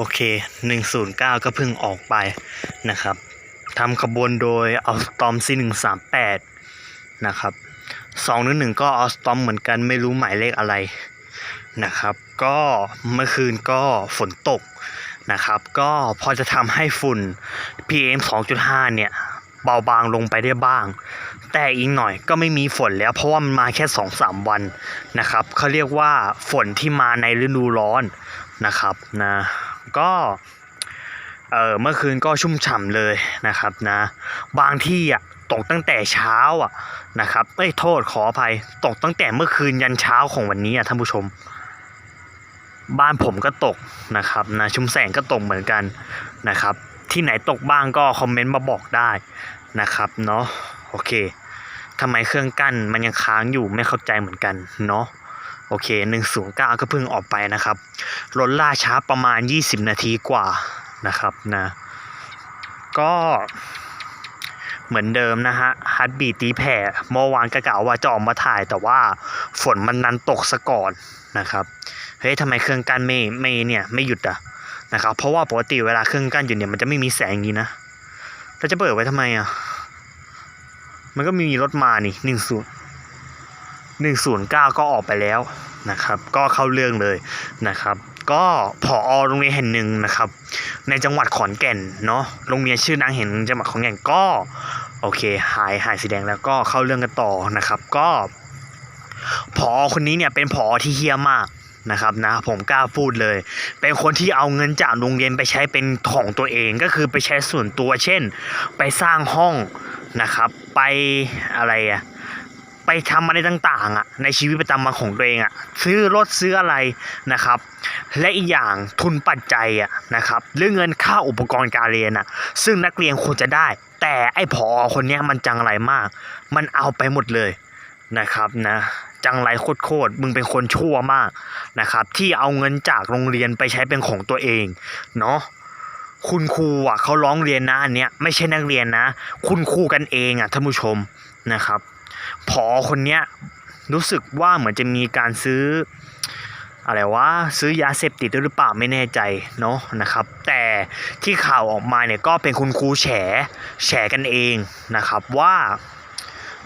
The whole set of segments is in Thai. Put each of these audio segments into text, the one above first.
โอเค 109 ก็เพิ่งออกไปนะครับทำขบวนโดยเอาสตอม C138 นะครับ211ก็เอาสตอมเหมือนกันไม่รู้หมายเลขอะไรนะครับ ก็เมื่อคืนก็ฝนตกนะครับ ก็พอจะทำให้ฝุ่น PM 2.5 เนี่ยเบาบางลงไปได้บ้าง แต่อีกหน่อยก็ไม่มีฝนแล้วเพราะว่ามันมาแค่ 2-3 วันนะครับเขาเรียกว่าฝนที่มาในฤดูร้อนนะครับนะ ก็เออเมื่อคืนก็ชุ่มฉ่ำเลยนะครับนะ บางที่อะตกตั้งแต่เช้าอะนะครับเอ้ยโทษขออภัย ตกตั้งแต่เมื่อคืนยันเช้าของวันนี้อะท่านผู้ชม บ้านผมก็ตกนะครับนะชุมแสงก็ตกเหมือนกันนะครับ ที่ไหนตกบ้างก็คอมเมนต์มาบอกได้นะครับเนาะโอเคทำไมเครื่องกั้นมันยังค้างอยู่ไม่เข้าใจเหมือนกันเนาะ โอเค 109 ก็เพิ่งออกไปนะครับรถล่าช้าประมาณ 20 นาทีกว่านะครับนะก็เหมือนเดิมนะฮะฮัตบีตีแผ่เมื่อวานกะกะว่าจะออกมาถ่ายแต่ว่าฝนมันนันตกซะก่อนนะครับเฮ้ยทำไมเครื่องกั้นไม่ไม่เนี่ยไม่หยุดอะนะครับเพราะว่าปกติเวลาเครื่องกั้นอยู่เนี่ยมันจะไม่มีแสงอย่างนี้นะเราจะเปิดไว้ทำไมอะมันก็มีรถมานี่หนึ่งศูนย์ หนึ่งศูนย์เก้าก็ออกไปแล้วนะครับ ก็เข้าเรื่องเลยนะครับ ก็ผอโรงเรียนแห่งหนึ่งนะครับ ในจังหวัดขอนแก่นเนาะโรงเรียนชื่อดังแห่งหนึ่งจังหวัดขอนแก่นก็โอเคหายหายสีแดงแล้วก็เข้าเรื่องกันต่อนะครับ ก็ผอคนนี้เนี่ยเป็นผอที่เฮี้ยมากนะครับนะผมกล้าพูดเลย เป็นคนที่เอาเงินจากโรงเรียนไปใช้เป็นของตัวเองก็คือไปใช้ส่วนตัวเช่น ไปสร้างห้องนะครับ ไปอะไรอะ ไปทำอะไรต่างๆอะในชีวิตประจำวันของตัวเองอะซื้อรถซื้ออะไรนะครับ และอีกอย่างทุนปัจจัยอะนะครับเรื่องเงินค่าอุปกรณ์การเรียนอะซึ่งนักเรียนควรจะได้ แต่ไอ้ผอคนเนี้ยมันจังไรมาก มันเอาไปหมดเลยนะครับนะจังไรโคตรๆมึงเป็นคนชั่วมากนะครับ ที่เอาเงินจากโรงเรียนไปใช้เป็นของตัวเองเนาะคุณครูอะเขาร้องเรียนนะอันเนี้ยไม่ใช่นักเรียนนะ คุณครูกันเองอะท่านผู้ชมนะครับ พอคนเนี้ยรู้สึกว่าเหมือนจะมีการซื้ออะไรวะซื้อยาเสพติดหรือเปล่าไม่แน่ใจเนาะนะครับ แต่ที่ข่าวออกมาเนี่ยก็เป็นคุณครูแฉแฉกันเองนะครับว่า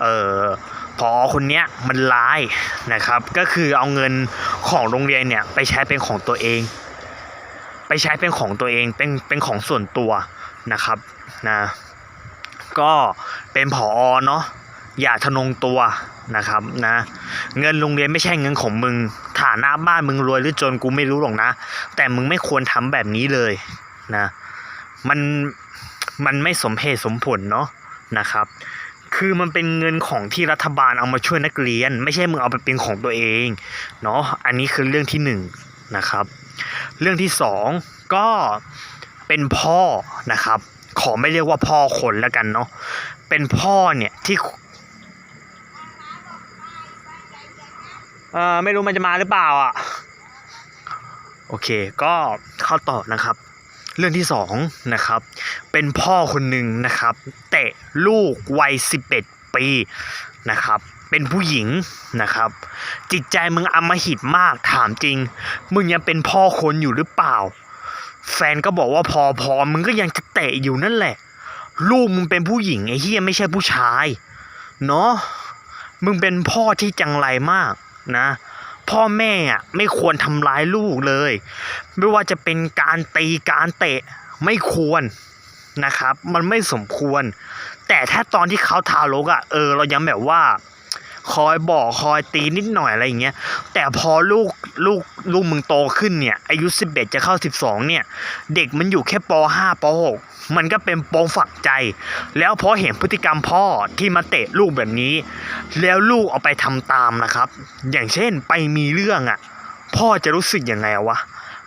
เออพอคนเนี้ยมันร้ายนะครับ ก็คือเอาเงินของโรงเรียนเนี่ยไปใช้เป็นของตัวเอง ไปใช้เป็นของตัวเองเป็นเป็นของส่วนตัวนะครับนะก็เป็นผอเนาะ อย่าทะนงตัวนะครับนะ เงินโรงเรียนไม่ใช่เงินของมึง ฐานะบ้านมึงรวยหรือจนกูไม่รู้หรอกนะ แต่มึงไม่ควรทำแบบนี้เลยนะ มันมันไม่สมเหตุสมผลเนาะนะครับ คือมันเป็นเงินของที่รัฐบาลเอามาช่วยนักเรียน ไม่ใช่มึงเอาไปเป็นของตัวเองเนาะอันนี้คือเรื่องที่หนึ่งนะครับ เรื่องที่สองก็เป็นพ่อนะครับ ขอไม่เรียกว่าพ่อคนแล้วกันเนาะเป็นพ่อเนี่ยที่ เออไม่รู้มันจะมาหรือเปล่าอะ โอเค ก็เข้าต่อนะครับ เรื่องที่สองนะครับ เป็นพ่อคนหนึ่งนะครับ เตะลูกวัย11ปีนะครับ เป็นผู้หญิงนะครับ จิตใจมึงอำมหิตมากถามจริง มึงยังเป็นพ่อคนอยู่หรือเปล่า แฟนก็บอกว่าพอพอมึงก็ยังจะเตะอยู่นั่นแหละ ลูกมึงเป็นผู้หญิงไอ้เฮียไม่ใช่ผู้ชาย เนาะมึงเป็นพ่อที่จังไรมาก นะ พ่อแม่อะไม่ควรทำร้ายลูกเลย ไม่ว่าจะเป็นการตีการเตะไม่ควรนะครับ มันไม่สมควร แต่ถ้าตอนที่เขาทารกอะ่ะเออ เรายังแบบว่า คอยบอกคอยตีนิดหน่อยอะไรอย่างเงี้ยแต่พอลูกลูกลูกมึงโตขึ้นเนี่ย อายุ 11 จะเข้า 12 เนี่ย เด็กมันอยู่แค่ป .5 ป .6 มันก็เป็นปมฝังใจ แล้วพอเห็นพฤติกรรมพ่อที่มาเตะลูกแบบนี้ แล้วลูกเอาไปทำตามนะครับ อย่างเช่นไปมีเรื่องอะ่ะ พ่อจะรู้สึกยังไงวะ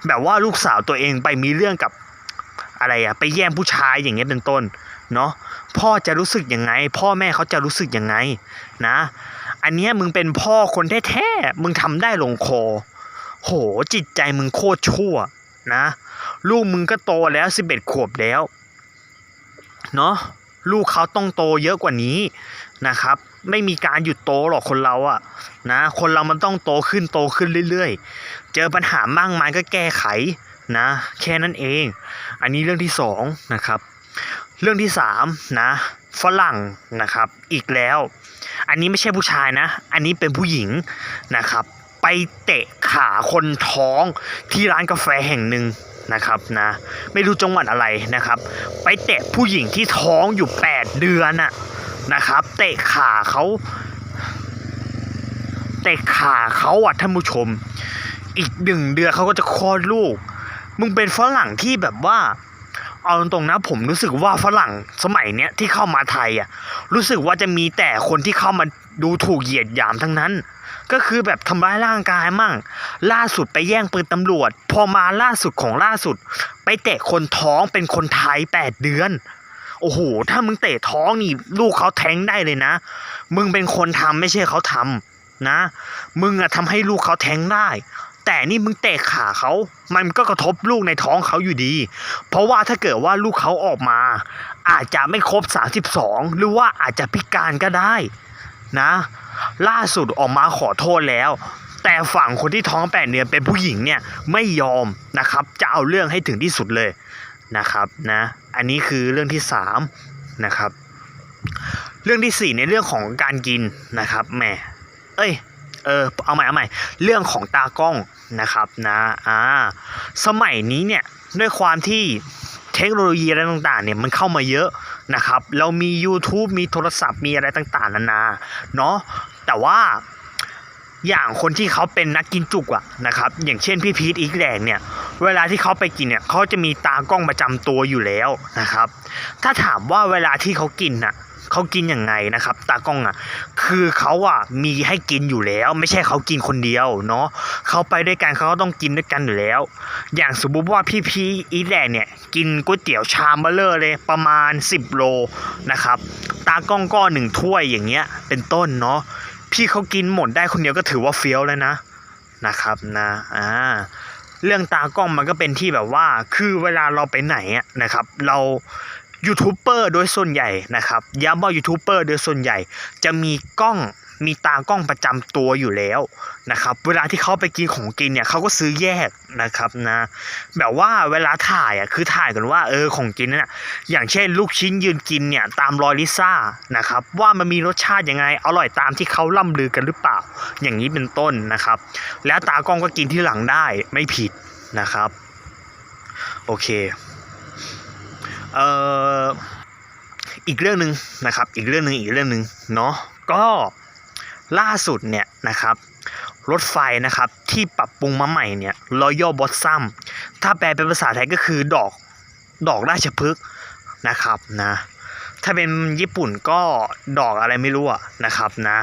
แบบว่าลูกสาวตัวเองไปมีเรื่องกับอะไรอะไปแย่งผู้ชายอย่างเงี้ยเป็นต้น เนาะพ่อจะรู้สึกยังไง พ่อแม่เขาจะรู้สึกยังไงนะ อันเนี้ยมึงเป็นพ่อคนแท้ๆมึงทำได้ลงคอ โหจิตใจมึงโคตรชั่วนะ ลูกมึงก็โตแล้วสิบเอ็ดขวบแล้วเนาะลูกเขาต้องโตเยอะกว่านี้นะครับ ไม่มีการหยุดโตหรอกคนเราอะนะคนเรามันต้องโตขึ้นโตขึ้นเรื่อยๆ เจอปัญหามากมายก็แก้ไขนะแค่นั้นเอง อันนี้เรื่องที่สองนะครับ เรื่องที่สามนะฝรั่งนะครับอีกแล้ว อันนี้ไม่ใช่ผู้ชายนะ อันนี้เป็นผู้หญิงนะครับ ไปเตะขาคนท้องที่ร้านกาแฟแห่งหนึ่งนะครับนะไม่รู้จังหวัดอะไรนะครับ ไปเตะผู้หญิงที่ท้องอยู่ 8 เดือนน่ะนะครับ เตะขาเขาเตะขาเขาอะท่านผู้ชม อีกหนึ่งเดือนเขาก็จะคลอดลูก มึงเป็นฝรั่งที่แบบว่า เอาตรงๆนะผมรู้สึกว่าฝรั่งสมัยเนี้ยที่เข้ามาไทยอะรู้สึกว่าจะมีแต่คนที่เข้ามาดูถูกเหยียดหยามทั้งนั้น ก็คือแบบทำร้ายร่างกายมั่ง ล่าสุดไปแย่งปืนตำรวจ พอมาล่าสุดของล่าสุด ไปเตะคนท้องเป็นคนไทยแปดเดือน โอ้โห ถ้ามึงเตะท้องนี่ลูกเขาแท้งได้เลยนะ มึงเป็นคนทำไม่ใช่เขาทำนะ มึงอะทำให้ลูกเขาแท้งได้ แต่นี่มึงเตะขาเขา มันก็กระทบลูกในท้องเขาอยู่ดี เพราะว่าถ้าเกิดว่าลูกเขาออกมา อาจจะไม่ครบ 32 หรือว่าอาจจะพิการก็ได้นะ ล่าสุดออกมาขอโทษแล้ว แต่ฝั่งคนที่ท้องแปดเดือนเป็นผู้หญิงเนี่ยไม่ยอมนะครับ จะเอาเรื่องให้ถึงที่สุดเลยนะครับนะ อันนี้คือเรื่องที่สามนะครับ เรื่องที่สี่ในเรื่องของการกินนะครับแหมเอ้ยเออเอาใหม่เอาใหม่เรื่องของตากล้อง นะครับนะอ่าสมัยนี้เนี่ยด้วยความที่เทคโนโลยีอะไรต่างๆเนี่ยมันเข้ามาเยอะนะครับ เรามี YouTube มีโทรศัพท์มีอะไรต่างๆนานาเนาะแต่ว่า อย่างคนที่เขาเป็นนักกินจุกอะนะครับ อย่างเช่นพี่พีทอีกแดงเนี่ย เวลาที่เขาไปกินเนี่ยเขาจะมีตากล้องประจำตัวอยู่แล้วนะครับ ถ้าถามว่าเวลาที่เขากินน่ะเขากินยังไงนะครับ ตากล้องอะ คือเขาอะมีให้กินอยู่แล้ว ไม่ใช่เขากินคนเดียวเนาะเขาไปด้วยกันเขาก็ต้องกินด้วยกันอยู่แล้ว อย่างสมมติว่าพี่พีอีแดงเนี่ยกินก๋วยเตี๋ยวชามเบลเลอร์เลยประมาณ 10 โลนะครับ ตากล้องก็หนึ่งถ้วยอย่างเงี้ยเป็นต้นเนาะ พี่เขากินหมดได้คนเดียวก็ถือว่าเฟี้ยวแล้วนะนะครับนะอ่าเรื่องตากล้องมันก็เป็นที่แบบว่าคือเวลาเราไปไหนนะครับ เรายูทูบเบอร์โดยส่วนใหญ่นะครับย้ำว่ายูทูบเบอร์โดยส่วนใหญ่ จะมีกล้อง มีตากล้องประจำตัวอยู่แล้วนะครับ เวลาที่เขาไปกินของกินเนี่ยเขาก็ซื้อแยกนะครับนะ แบบว่าเวลาถ่ายอะคือถ่ายกันว่าเออของกินเนี่ยอย่างเช่น ลูกชิ้นยืนกินเนี่ยตามรอยลิซ่านะครับว่ามันมีรสชาติยังไงอร่อยตามที่เขาล่ำลือกันหรือเปล่า อย่างนี้เป็นต้นนะครับ แล้วตากล้องก็กินที่หลังได้ไม่ผิดนะครับ โอเคเอ่ออีกเรื่องหนึ่งนะครับ อีกเรื่องหนึ่งอีกเรื่องหนึ่งเนาะก็ ล่าสุดเนี่ยนะครับรถไฟนะครับที่ปรับปรุงมาใหม่เนี่ย Royal Blossom ถ้าแปลเป็นภาษาไทยก็คือดอกดอกราชพฤกษ์นะครับนะถ้าเป็นญี่ปุ่นก็ดอกอะไรไม่รู้นะครับนะ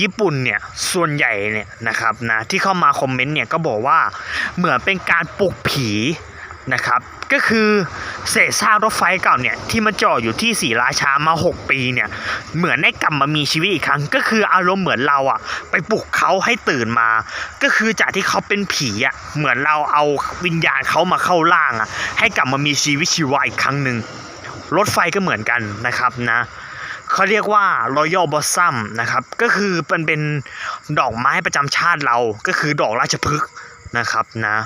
ญี่ปุ่นเนี่ยส่วนใหญ่เนี่ยนะครับนะที่เข้ามาคอมเมนต์เนี่ยก็บอกว่าเหมือนเป็นการปลุกผี นะครับ ก็คือเศษซากรถไฟเก่าเนี่ยที่มันจอดอยู่ที่ศรีราชามา 6 ปีเนี่ยเหมือนได้กลับมามีชีวิตอีกครั้ง ก็คืออารมณ์เหมือนเราอะไปปลุกเขาให้ตื่นมา ก็คือจากที่เขาเป็นผีอะเหมือนเราเอาวิญญาณเขามาเข้าร่างอะให้กลับมามีชีวิตชีวาอีกครั้งหนึ่งรถไฟก็เหมือนกันนะครับนะเขาเรียกว่า Royal Blossom นะครับ ก็คือเป็นเป็นดอกไม้ประจำชาติเรา ก็คือดอกราชพฤกษ์นะครับนะ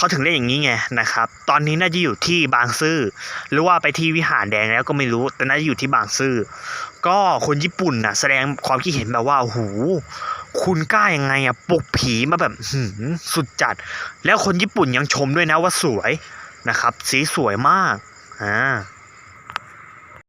เขาถึงเรียกอย่างนี้ไงนะครับ ตอนนี้น่าจะอยู่ที่บางซื่อหรือว่าไปที่วิหารแดงแล้วก็ไม่รู้ แต่น่าจะอยู่ที่บางซื่อก็คนญี่ปุ่นนะแสดงความคิดเห็นแบบว่าโอ้โหคุณกล้ายังไงอะปลุกผีมาแบบหืสุดจัด แล้วคนญี่ปุ่นยังชมด้วยนะว่าสวยนะครับ สีสวยมากอ่า